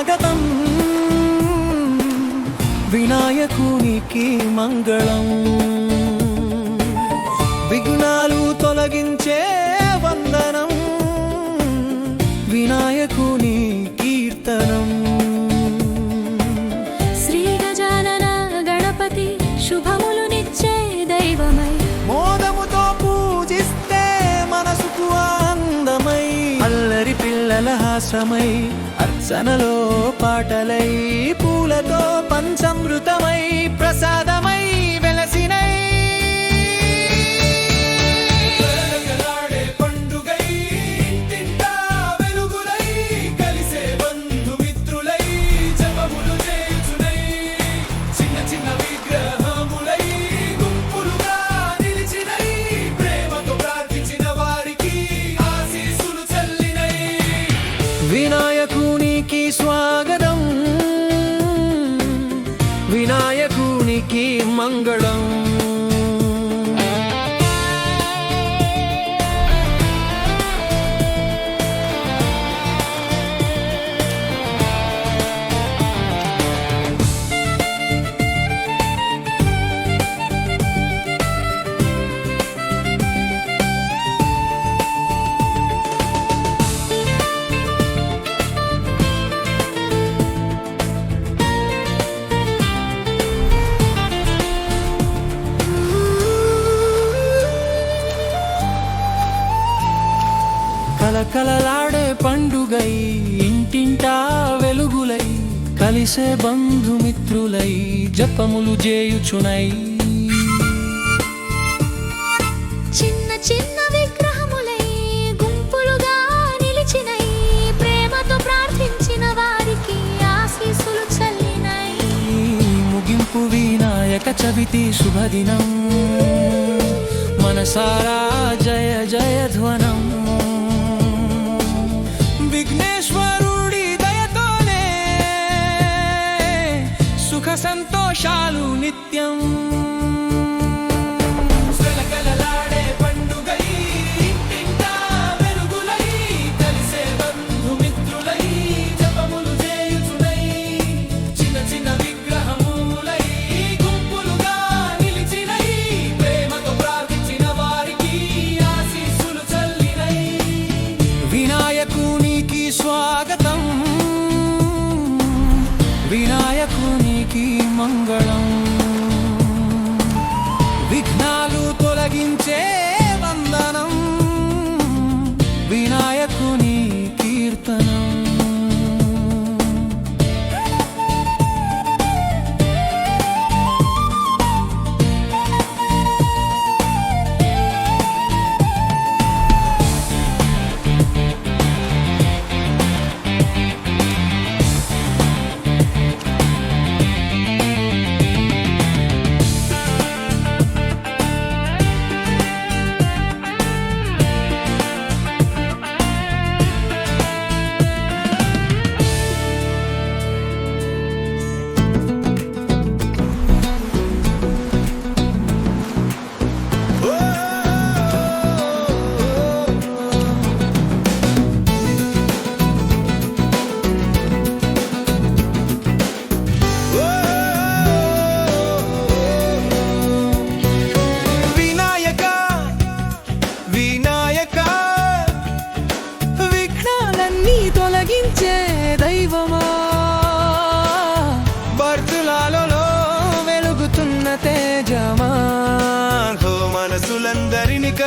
స్వాగతం. వినాయకునికి మంగళం. విఘ్నాలు తొలగించే వందనం. వినాయకుని కీర్తనం. శ్రీ గజానన గణపతి శుభములునిచ్చే దైవమై. మోదముతో పూజిస్తే మనసుకు ఆనందమై. అల్లరి పిల్లల హాసమై సనలో పాటలై పూలతో పంచమృతమై ప్రసాదమై కలకలలాడే పండుగై ఇంటింటా వెలుగులై కలిసే బంధుమిత్రులై జపములు చేయుచునై. చిన్న చిన్న విగ్రహములై గుంపులుగా నిలిచినై ప్రేమతో ప్రార్థించిన వారికి ఆశీస్సులు చల్లినై. ముగింపు వినాయక చవితి శుభదినం. మనసారా జయ జయ ధ్వనం. వినాయకునికి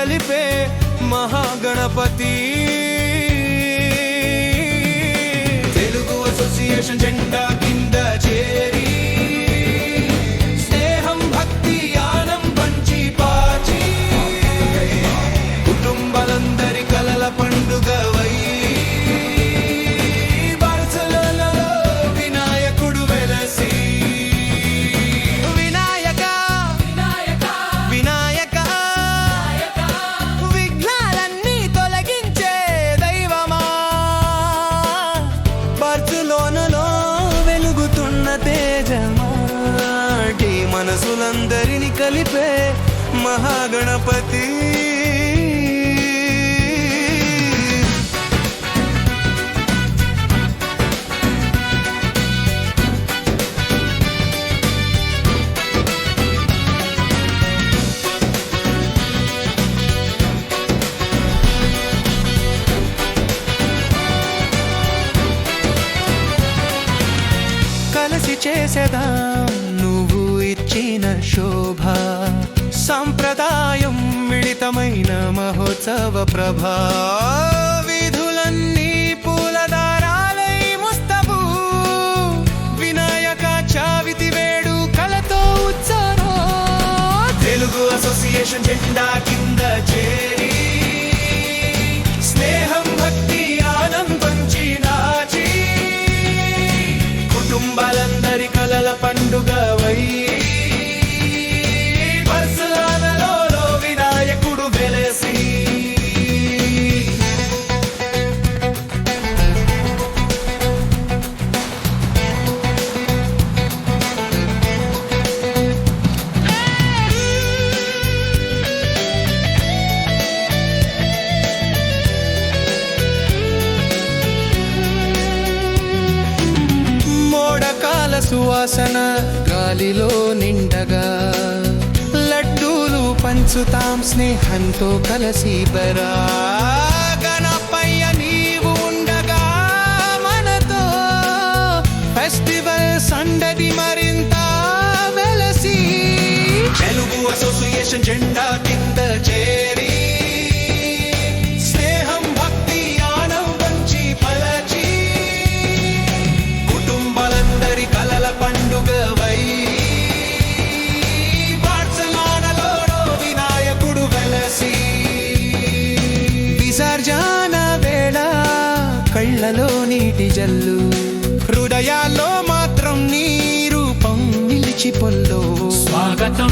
మనసులందరిని కలిపే మనసులందరిని కలిపే మహాగణపతి. శోభ సంప్రదాయం మిళితమైన మహోత్సవ ప్రభా. విధులన్నీ పూలదారాలై ముస్తబు వినాయక చావితి వేడు కలతో ఉత్సరో తెలుగు అసోసియేషన్ జెండా సువాసన గాలిలో నిండగా. లడ్డూలు పంచుతాం స్నేహంతో కలసి బరా గణపయ్య నీవు ఉండగా. మనతో ఫెస్టివల్ సండది మరింత వెలసి తెలుగు అసోసియేషన్ జెండా కింద చే జల్లు హృదయాల్లో మాత్రం నీ రూపం నిలిచిపోల్లో. స్వాగతం